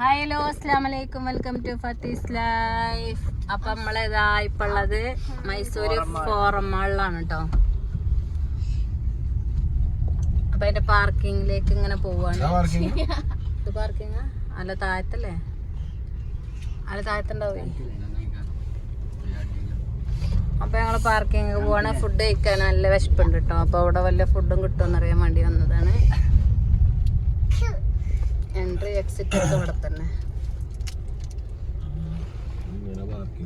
Hi hello അസ്സാം വലൈക്കും welcome to ഫത്തീസ് life അപ്പൊ നമ്മളിതാ ഇപ്പൊ ഉള്ളത് മൈസൂര് ഫോറം മാളിലാണ് കേട്ടോ അപ്പൊ അതിന്റെ പാർക്കിങ്ങിലേക്ക് ഇങ്ങനെ പോവാണ്. ഇത് പാർക്കിങ്? അല്ല താഴത്തല്ലേ? അല്ല താഴത്തുണ്ടാവേ. അപ്പൊ ഞങ്ങൾ പാർക്കിങ് പോവാണ്. ഫുഡ് കഴിക്കാൻ നല്ല വിശപ്പുണ്ട് കേട്ടോ അപ്പൊ അവിടെ വല്ല ഫുഡും കിട്ടുമെന്നറിയാൻ വേണ്ടി വന്നതാണ്. എൻട്രി എക്സിറ്റ് ഒക്കെ ഇവിടെ തന്നെ.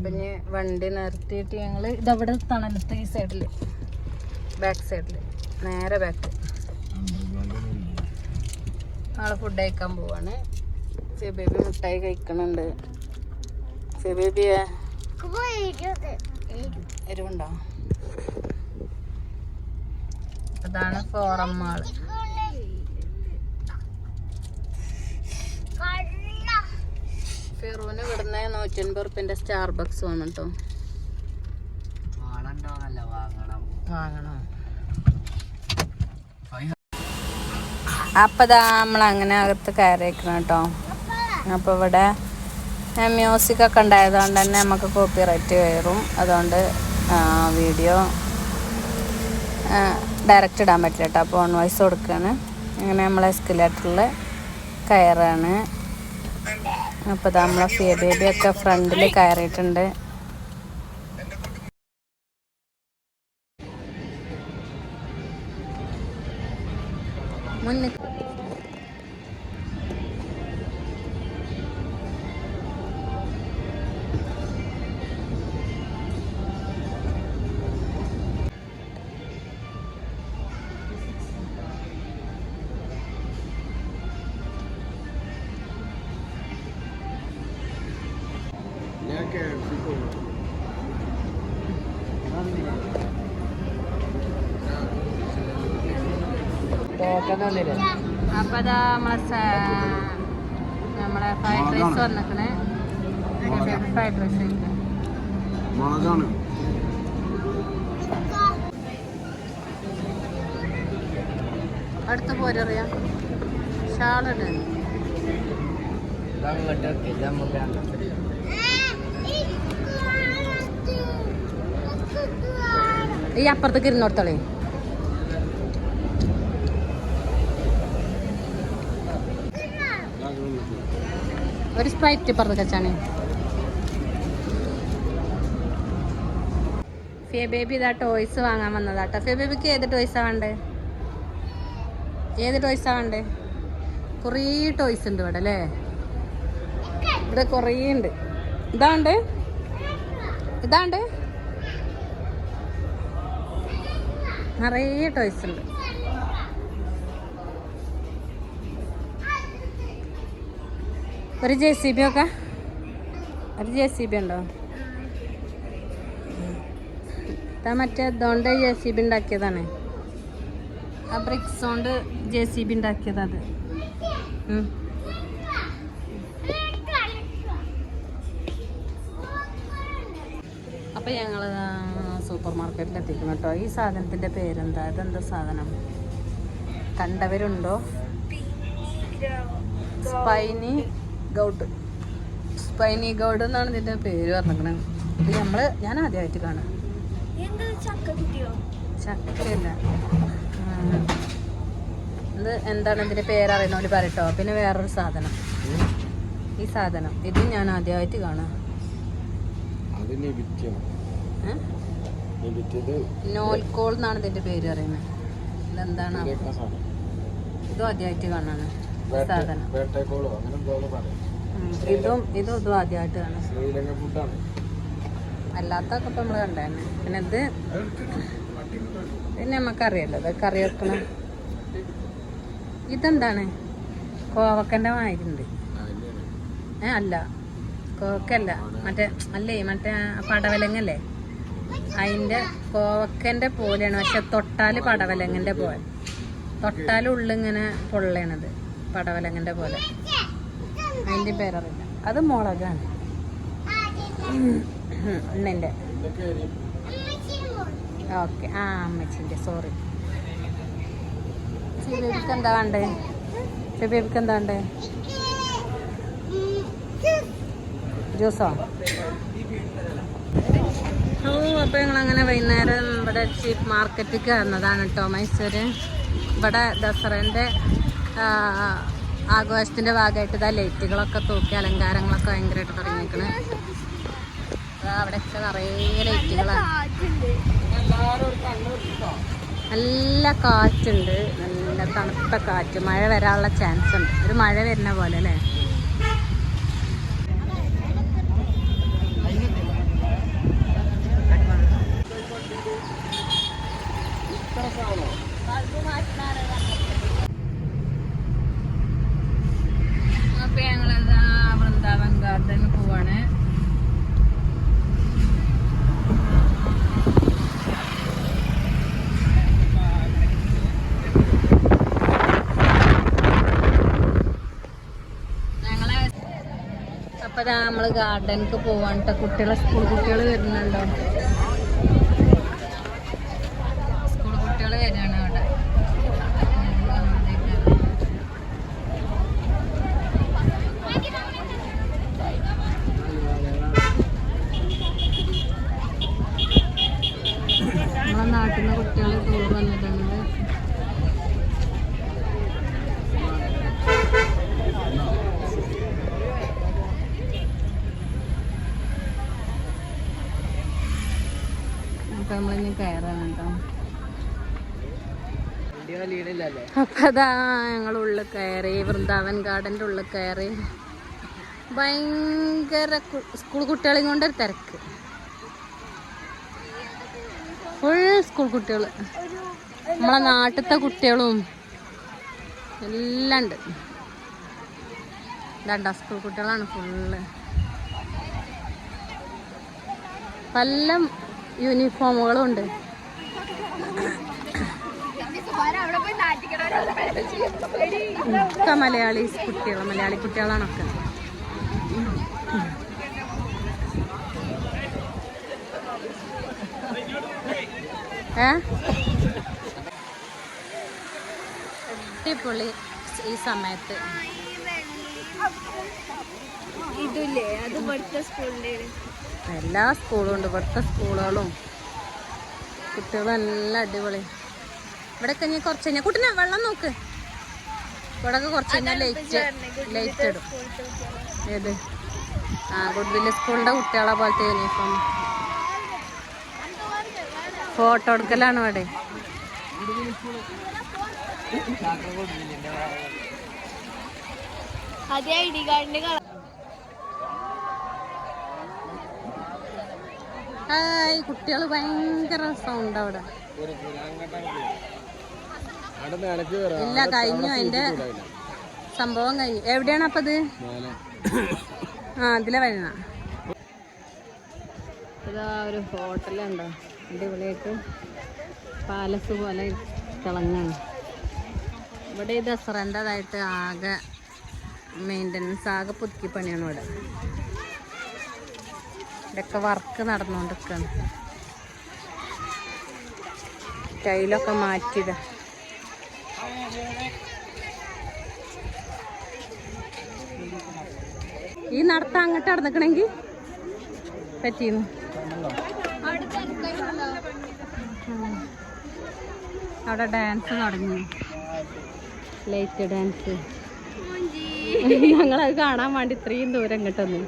പിന്നെ വണ്ടി നിർത്തിയിട്ട് ഞങ്ങൾ ഇതവിടെ തണലത്ത് ഈ സൈഡിൽ ബാക്ക് സൈഡിൽ നേരെ ബാക്ക് നാളെ ഫുഡ് കഴിക്കാൻ പോവാണ്. ഫിബേബി മിഠായി കഴിക്കണുണ്ട്. ഫിബേബിയെ എരിവുണ്ടോ? അതാണ് ഫോറം മാൾ. നൂറ്റൻപത് റുപ്യന്റെ സ്റ്റാർ ബക്സ് വേണം കേട്ടോ വാങ്ങണോ? അപ്പൊ അങ്ങനെ അകത്ത് കയറിയിരിക്കണം കേട്ടോ. അപ്പൊ ഇവിടെ മ്യൂസിക് ഒക്കെ ഉണ്ടായതുകൊണ്ട് തന്നെ നമുക്ക് കോപ്പി റൈറ്റ് കയറും. അതുകൊണ്ട് വീഡിയോ ഡയറക്റ്റ് ഇടാൻ പറ്റില്ല കേട്ടോ. അപ്പോൾ ഓൺ വോയിസ് കൊടുക്കുകയാണ് അങ്ങനെ നമ്മൾ എസ്കലേറ്ററിൽ കയറാണ്. അപ്പോൾ ഇതാ നമ്മളെ ഫിയ ഒക്കെ ഫ്രണ്ടിൽ കയറിയിട്ടുണ്ട്. മുന്നിൽ അപ്പൊ അതാ നമ്മളെ നമ്മളെ ഫ്രൈഡ് റൈസ് വന്നിക്കണേ. ഫ്രൈഡ് റൈസ് മുളകാണ് അടുത്ത് പോരറിയാം ഷാളുണ്ട് ഈ അപ്പുറത്തേക്ക് ഇരുന്നോടത്തോളേ. ഒരു സ്പ്രൈറ്റ് ഇപ്പുറത്ത് കച്ചാണ് ഫിയ ബേബി ഇതാ ടോയ്സ് വാങ്ങാൻ വന്നതാട്ടോ. ഫിയ ബേബിക്ക് ഏത് ടോയ്സാ വേണ്ടേ? ഏത് ടോയ്സാ വേണ്ടേ? കുറേ ടോയ്സ് ഉണ്ട് ഇവിടെ അല്ലേ? ഇവിടെ കുറേ ഉണ്ട്. ഇതാണ്ട് ഇതാണ്ട് നിറയെ ടോയ്സ് ഉണ്ട്. ഒരു ജെ സി ബി ഒക്കെ? ഒരു ജെ സി ബി ഉണ്ടോ? ഇതാ മറ്റേ ഇതുകൊണ്ട് ജെ സി ബി ഉണ്ടാക്കിയതാണ്. ആ ബ്രിക്സ് കൊണ്ട് ജെ സി ബി ഉണ്ടാക്കിയതത് അപ്പം ഞങ്ങളതാ സൂപ്പർ മാർക്കറ്റിൽ എത്തിക്കും കേട്ടോ. ഈ സാധനത്തിന്റെ പേരെന്താ? ഇതെന്താ സാധനം? കണ്ടവരുണ്ടോ? സ്പൈനി ഗൗഡ് സ്പൈനി ഗൗഡ് എന്നാണ് ഇതിന്റെ പേര് പറഞ്ഞിരിക്കണത് ഇത് നമ്മൾ ഞാൻ ആദ്യമായിട്ട് കാണാം. ചക്കയല്ല. ഇത് എന്താണ് ഇതിന്റെ പേരറിയണോൽ പറയട്ടോ. പിന്നെ വേറൊരു സാധനം. ഈ സാധനം. ഇത് ഞാൻ ആദ്യമായിട്ട് കാണാം? നോൽക്കോൾ എന്നാണ് ഇതിന്റെ പേര് പറയുന്നത്. ഇതെന്താണ്? ഇതും ആദ്യമായിട്ട് കാണാണ് സാധനം. ഇതും ഇതും ഇതും ആദ്യമായിട്ട് കാണാം. അല്ലാത്തൊക്കെ ഇപ്പൊ നമ്മൾ കണ്ടായിരുന്നു പിന്നെ ഇത് പിന്നെ നമുക്കറിയാലോ ഇത് കറി വെക്കണം ഇതെന്താണ്? കോവക്കന്റെ മാതിരിണ്ട് ഏ അല്ല. കോവക്കല്ല മറ്റേ അല്ലേ മറ്റേ പടവലങ്ങല്ലേ? അതിന്റെ കോവക്കന്റെ പോലെയാണ്. പക്ഷെ തൊട്ടാൽ പടവലങ്ങന്റെ പോലെ. തൊട്ടാൽ ഉള്ളിങ്ങനെ പൊള്ളണത് പടവലങ്ങന്റെ പോലെ. അതിന്റെ പേരറിയില്ല. അത് മുളകാണ്. എണ്ണന്റെ ഓക്കെ. ആ അമ്മച്ചിന്റെ സോറി. ബേബിക്ക് എന്താ വേണ്ടേ? ബേബിക്ക് എന്താ വേണ്ടേ? ജ്യൂസോ? ഓ അപ്പോൾ ഞങ്ങൾ അങ്ങനെ വൈകുന്നേരം ഇവിടെ ചീപ്പ് മാർക്കറ്റിലേക്ക് വന്നതാണ് കേട്ടോ മൈസൂര്. ഇവിടെ ദസറേന്റെ ആഘോഷത്തിന്റെ ഭാഗമായിട്ട് ഇതാ ലൈറ്റുകളൊക്കെ തൂക്കി അലങ്കാരങ്ങളൊക്കെ ഭയങ്കരമായിട്ട് തുടങ്ങിയിരിക്കണ് അവിടെ നിറയെ ലൈറ്റുകളാണ് നല്ല കാറ്റുണ്ട്. നല്ല തണുത്ത കാറ്റ്. മഴ വരാനുള്ള ചാൻസ് ഉണ്ട്. ഒരു മഴ വരുന്ന പോലെ അല്ലേ? അപ്പൊ ഞങ്ങളെന്താ വൃന്ദാവൻ ഗാർഡനിൽ പോവാണ്. അപ്പൊ ദാ നമ്മൾ ഗാർഡനിക്ക് പോവാണ് ട്ടോ കുട്ടികളെ സ്കൂൾ കുട്ടികൾ വരുന്നുണ്ടോ സ്കൂൾ കുട്ടികൾ വരികയാണ് അവിടെ നമ്മളെ നാട്ടിൽ നിന്ന് കുട്ടികൾ ടൂർ വന്നിട്ടുണ്ട് അപ്പൊ നമ്മളിനി കയറാണ് കേട്ടോ അപ്പൊ അതാ ഞങ്ങൾ ഉള്ളിൽ കയറി വൃന്ദാവൻ ഗാർഡന്റെ ഉള്ളിൽ കയറി ഭയങ്കര സ്കൂൾ കുട്ടികളെയും കൊണ്ട് ഒരു തിരക്ക്. ഫുൾ സ്കൂൾ കുട്ടികൾ നമ്മളെ നാട്ടിലത്തെ കുട്ടികളും എല്ലാം ഉണ്ട്. രണ്ടാം സ്കൂൾ കുട്ടികളാണ് ഫുള്ള്. പല യൂണിഫോമുകളും ഉണ്ട് ഒക്കെ മലയാളി കുട്ടികൾ മലയാളി കുട്ടികളാണൊക്കെ. ഏ? അടിപൊളി ഈ സമയത്ത്. ഇതില്ലേ അത് പഠിച്ച സ്കൂളിന്റെ എല്ലാ സ്കൂളും ഉണ്ട്. ഇവിടുത്തെ സ്കൂളുകളും. കുട്ടികളും എല്ലാം അടിപൊളി. ഇവിടെയൊക്കെ കഴിഞ്ഞ കുറച്ച് കഴിഞ്ഞാൽ കുട്ടിനെ വെള്ളം നോക്ക്. ഇവിടെ കുറച്ച് കഴിഞ്ഞാൽ ലൈറ്റ് ലൈറ്റ് ഇടും. ഏത്? ആ ഗുഡ്വില്ല സ്കൂളിന്റെ കുട്ടികളെ പോലത്തെ യൂണിഫോം ഫോട്ടോ എടുക്കലാണ് ഇവിടെ. അതേ ഐ ഡി കാർഡിന്റെ ഹായ് കുട്ടികൾ ഭയങ്കര സൗണ്ട് അവിടെ. ഇല്ല കഴിഞ്ഞു അതിന്റെ സംഭവം കഴിഞ്ഞു. എവിടെയാണ് അപ്പൊ ഇത്? ആ അതിലെ വരണ ഇതാ ഒരു ഹോട്ടലുണ്ടോ അടിപൊളിയായിട്ട് പാലസ് പോലെ തിളങ്ങാണ്. ഇവിടെ ഈ ദസറന്റെതായിട്ട് ആകെ മെയിന്റനൻസ് ആകെ പുതുക്കി പണിയാണ് ഇവിടെ. ഇവിടെയൊക്കെ വർക്ക് നടന്നുകൊണ്ടിരിക്കുകയാണ് ടൈലൊക്കെ മാറ്റിയത്. ഈ നടത്ത അങ്ങോട്ട് നടന്നിക്കണെങ്കി പറ്റിയിരുന്നു. അവിടെ ഡാൻസ് തുടങ്ങി. Light dance. ഞങ്ങളത് കാണാൻ വേണ്ടി ഇത്രയും ദൂരം ഇങ്ങോട്ടൊന്ന്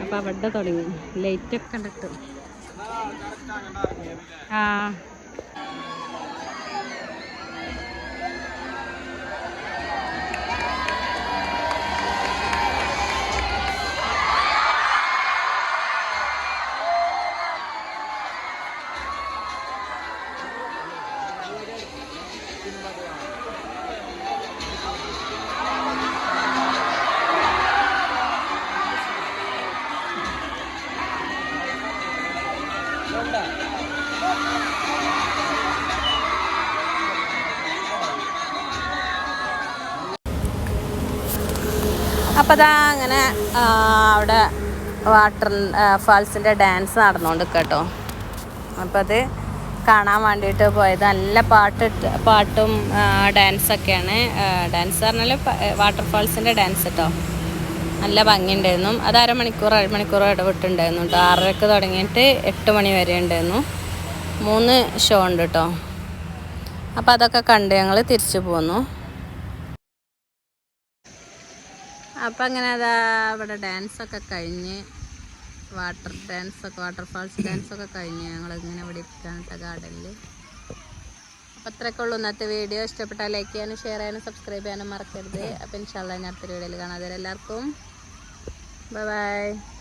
അപ്പൊ അവിടെ തുടങ്ങി. ലൈറ്റ് ഒക്കെ കണ്ടിട്ട്. ആ. അപ്പോൾ അതാ അങ്ങനെ അവിടെ വാട്ടർ ഫാൾസിന്റെ ഡാൻസ് നടന്നുകൊണ്ട് കേട്ടോ. അപ്പോൾ അത് കാണാൻ വേണ്ടിയിട്ട് പോയത്. നല്ല പാട്ട് പാട്ടും ഡാൻസൊക്കെയാണ്. ഡാൻസ് പറഞ്ഞാൽ വാട്ടർഫാൾസിന്റെ ഡാൻസ് കേട്ടോ. നല്ല ഭംഗിയുണ്ടായിരുന്നു. അത് അരമണിക്കൂർ അരമണിക്കൂർ ഇടവിട്ടുണ്ടായിരുന്നു കേട്ടോ ആറരക്ക് തുടങ്ങിയിട്ട് എട്ട് മണി വരെ ഉണ്ടായിരുന്നു. മൂന്ന് ഷോ ഉണ്ട് കേട്ടോ അപ്പോൾ അതൊക്കെ കണ്ട് ഞങ്ങൾ തിരിച്ചു പോന്നു. അപ്പം അങ്ങനെ അതാ ഇവിടെ ഡാൻസൊക്കെ കഴിഞ്ഞ് വാട്ടർ ഡാൻസൊക്കെ വാട്ടർഫാൾസ് ഡാൻസൊക്കെ കഴിഞ്ഞ് ഞങ്ങൾ ഇങ്ങനെ ഇവിടെ ഇരിക്കുകയാണ് ഗാർഡനിൽ അപ്പം അത്രയൊക്കെ ഉള്ളൂ ഇന്നത്തെ വീഡിയോ ഇഷ്ടപ്പെട്ടാൽ ലൈക്ക് ചെയ്യാനും ഷെയർ ചെയ്യാനും സബ്സ്ക്രൈബ് ചെയ്യാനും മറക്കരുത്. അപ്പം ഇൻഷാല്ല ഞാൻ അടുത്തൊരു വീഡിയോയിൽ കാണാതെ എല്ലാവർക്കും ബൈ ബൈ